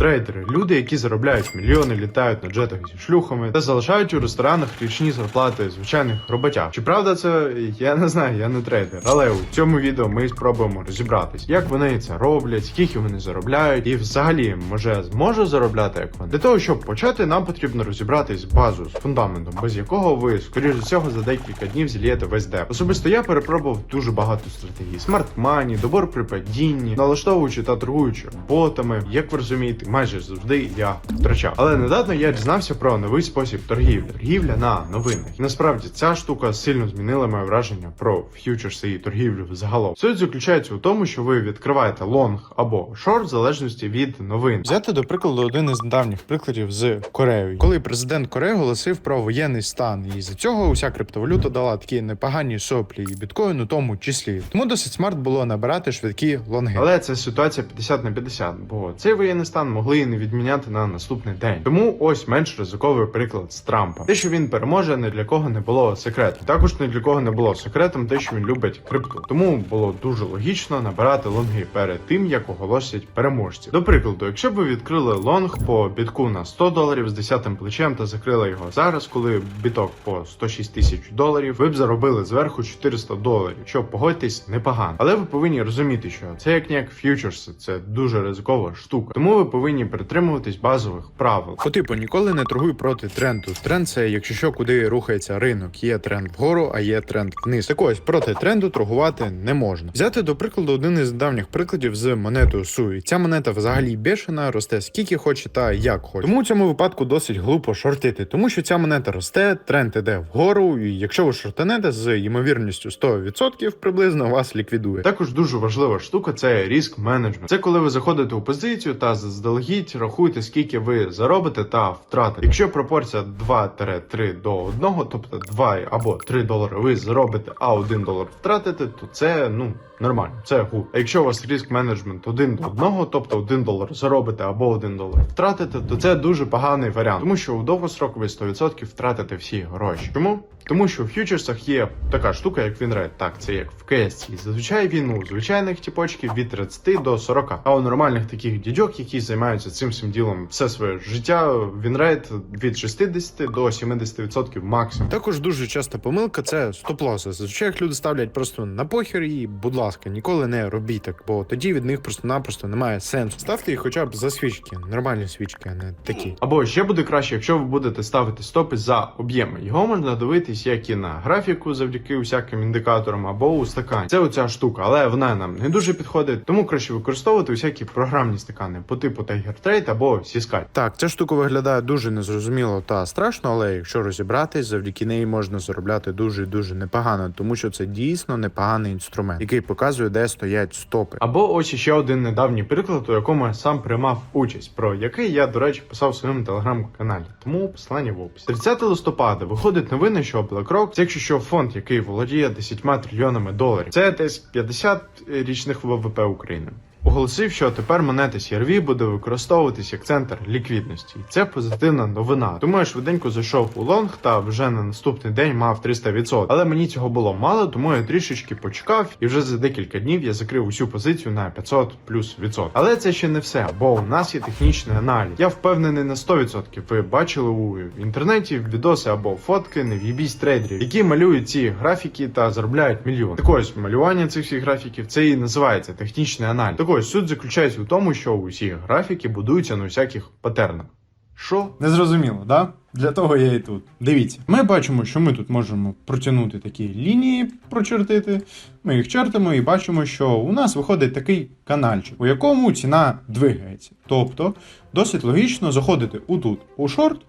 Трейдери люди, які заробляють мільйони, літають на джетах зі шлюхами та залишають у ресторанах річні зарплати звичайних роботяг. Чи правда це? Я не знаю, я не трейдер. Але у цьому відео ми спробуємо розібратись, як вони це роблять, скільки вони заробляють, і взагалі може зможе заробляти як вони. Для того, щоб почати, нам потрібно розібратись з базою з фундаментом, без якого ви, скоріш за всього, за декілька днів зільєте весь деп. Особисто я перепробував дуже багато стратегій: смарт-мані, добор при падінні, налаштовуючи та торгуючи ботами. Як ви розумієте, майже завжди я втрачав. Але недавно я дізнався про новий спосіб торгівлі. Торгівля на новинах. І насправді ця штука сильно змінила моє враження про ф'ючерси і торгівлю загалом. Суть заключається у тому, що ви відкриваєте лонг або шорт в залежності від новин. Взяти до прикладу один із недавніх прикладів з Кореєю, коли президент Кореї оголосив про воєнний стан, і з цього уся криптовалюта дала такі непогані соплі, і біткоін у тому числі. Тому досить смарт було набирати швидкі лонги. Але це ситуація 50 на 50, бо цей воєнний стан могли і не відміняти на наступний день. Тому ось менш ризиковий приклад з Трампа. Те, що він переможе, не для кого не було секретом. Також не для кого не було секретом, те, що він любить крипту. Тому було дуже логічно набирати лонги перед тим, як оголосять переможці. До прикладу, якщо б ви відкрили лонг по бітку на 100 доларів з 10 плечем та закрили його зараз, коли біток по 106 тисяч доларів, ви б заробили зверху 400 доларів, що погодьтесь непогано. Але ви повинні розуміти, що це як ніяк фьючерси, це дуже ризикова штука. Тому ви повинні притримуватись базових правил. По типу ніколи не торгуй проти тренду. Тренд це якщо що, куди рухається ринок. Є тренд вгору, а є тренд вниз. Так ось проти тренду торгувати не можна. Взяти до прикладу один із давніх прикладів з монетою Суї. Ця монета взагалі бешена, росте скільки хоче та як хоче. Тому у цьому випадку досить глупо шортити, тому що ця монета росте, тренд іде вгору, і якщо ви шортанете з ймовірністю 100% приблизно вас ліквідує. Також дуже важлива штука це ріск менеджмент. Це коли ви заходите у позицію та заздалегідь рахуєте, скільки ви заробите та втратите. Якщо пропорція 2-3 до 1, тобто 2 або 3 долари ви заробите, а 1 долар втратите, то це ну. Нормально, це гуд. А якщо у вас риск менеджмент один до одного, тобто один долар заробите або один долар втратите, то це дуже поганий варіант, тому що у довгострокові 100% втратите всі гроші. Чому? Тому що в фьючерсах є така штука, як Вінрейт. Так, це як в КС. І зазвичай він у звичайних типочків від 30 до 40. А у нормальних таких дідьок, які займаються цим всім ділом все своє життя, Вінрейт від 60 до 70% максимум. Також дуже часто помилка це стоп-лоси. Зазвичай їх люди ставлять просто на похер і, будь ласка, ніколи не робіть так, бо тоді від них просто-напросто немає сенсу. Ставте їх хоча б за свічки, нормальні свічки, а не такі. Або ще буде краще, якщо ви будете ставити стопи за об'єми. Його можна дивитись як і на графіку завдяки усяким індикаторам, або у стакані. Це оця штука, але вона нам не дуже підходить, тому краще використовувати усякі програмні стакани по типу Tiger Trade або Siscal. Так, ця штука виглядає дуже незрозуміло та страшно, але якщо розібратись, завдяки неї можна заробляти дуже і дуже непогано, тому що це дійсно непоганий інструмент, який показує, де стоять стопи. Або ось ще один недавній приклад, у якому я сам приймав участь, про який я, до речі, писав в своєму телеграм-каналі. Тому посилання в описі. 30 листопада виходить новини, що BlackRock, це якщо що фонд, який володіє 10 трильйонами доларів, це десь 50 річних ВВП України. Оголосив, що тепер монета CRV буде використовуватись як центр ліквідності, і це позитивна новина. Тому я швиденько зайшов у лонг та вже на наступний день мав 300%. Але мені цього було мало, тому я трішечки почекав, і вже за декілька днів я закрив усю позицію на 500 плюс відсот. Але це ще не все, бо у нас є технічний аналіз. Я впевнений на 100%. Ви бачили у інтернеті відоси або фотки нев'їбісь трейдерів, які малюють ці графіки та заробляють мільйон. Так ось малювання цих всіх графіків це і називається технічний аналіз. Ось суть заключається в тому, що усі графіки будуються на всяких патернах. Що? Незрозуміло, да? Для того я і тут. Дивіться, ми бачимо, що ми тут можемо протягнути такі лінії, прочертити. Ми їх чертимо і бачимо, що у нас виходить такий канальчик, у якому ціна двигається. Тобто, досить логічно заходити отут у шорт,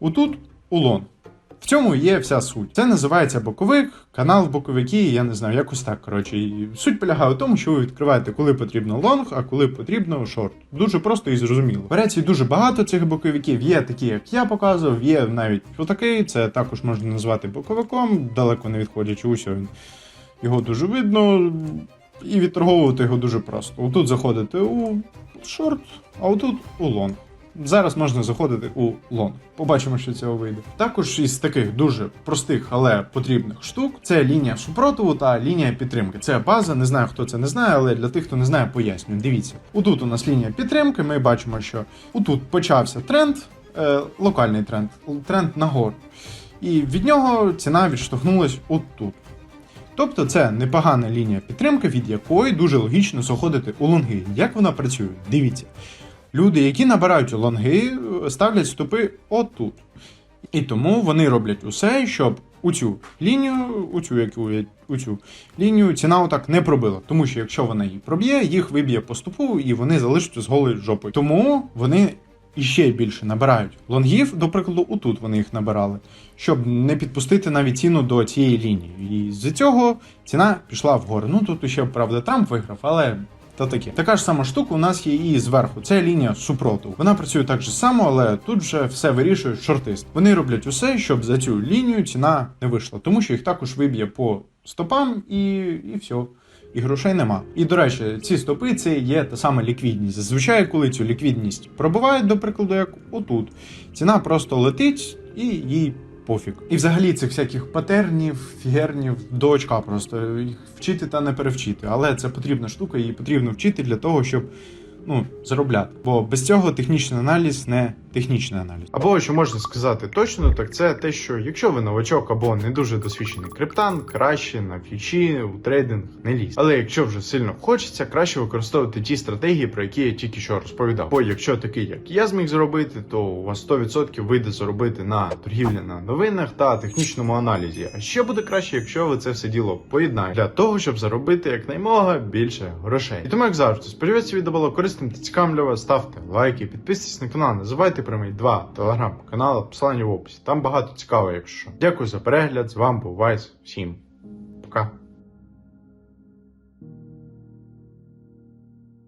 отут у лонг. В цьому є вся суть. Це називається боковик, канал боковики, я не знаю, якось так. Коротше, І суть полягає в тому, що ви відкриваєте, коли потрібно лонг, а коли потрібно шорт. Дуже просто і зрозуміло. Варіацій дуже багато цих боковиків. Є такі, як я показував, є навіть отакий. Це також можна назвати боковиком, далеко не відходячи усього. Його дуже видно. І відторговувати його дуже просто. Отут заходите у шорт, а отут у лонг. Зараз можна заходити у лонг. Побачимо, що цього вийде. Також із таких дуже простих, але потрібних штук це лінія супротиву та лінія підтримки. Це база. Не знаю, хто це не знає, але для тих, хто не знає, пояснюю. Дивіться, отут у нас лінія підтримки. Ми бачимо, що отут почався тренд, е, локальний тренд, тренд нагору. І від нього ціна відштовхнулась отут. Тобто це непогана лінія підтримки, від якої дуже логічно заходити у лонги. Як вона працює? Дивіться. Люди, які набирають лонги, ставлять стопи отут. І тому вони роблять усе, щоб у цю лінію, у цю, яку у цю лінію ціна отак не пробила. Тому що якщо вона її проб'є, їх виб'є по стопу і вони залишаться з голою жопою. Тому вони іще більше набирають лонгів, до прикладу, отут вони їх набирали, щоб не підпустити навіть ціну до цієї лінії. І з цього ціна пішла вгору. Ну тут ще, правда, Трамп виграв, але. То таке. Така ж сама штука у нас є і зверху. Це лінія супротиву. Вона працює так же само, але тут вже все вирішує шортист. Вони роблять усе, щоб за цю лінію ціна не вийшла, тому що їх також виб'є по стопам і, і все. І грошей нема. І до речі, ці стопи це є та сама ліквідність. Зазвичай, коли цю ліквідність пробивають, до прикладу, як отут, ціна просто летить і їй пофіг. І взагалі цих всяких патернів, фігернів до очка просто їх вчити та не перевчити. Але це потрібна штука, її потрібно вчити для того, щоб ну, заробляти. Бо без цього технічний аналіз не технічний аналіз. Або що можна сказати точно, так це те, що якщо ви новачок або не дуже досвідчений криптан, краще на фьючі, у трейдинг не лізь. Але якщо вже сильно хочеться, краще використовувати ті стратегії, про які я тільки що розповідав. Бо якщо такий, як я зміг зробити, то у вас 100% вийде заробити на торгівлі на новинах та технічному аналізі. А ще буде краще, якщо ви це все діло поєднаєте для того, щоб заробити якнаймога більше грошей. І тому, як завжди, сподіваюся, відео було корисним та цікавим для вас. Ставте лайки, підписуйтесь на канал, називайте прямий 2 телеграм-канала, посилання в описі. Там багато цікавого, якщо що. Дякую за перегляд. З вами був Вайс. Всім пока.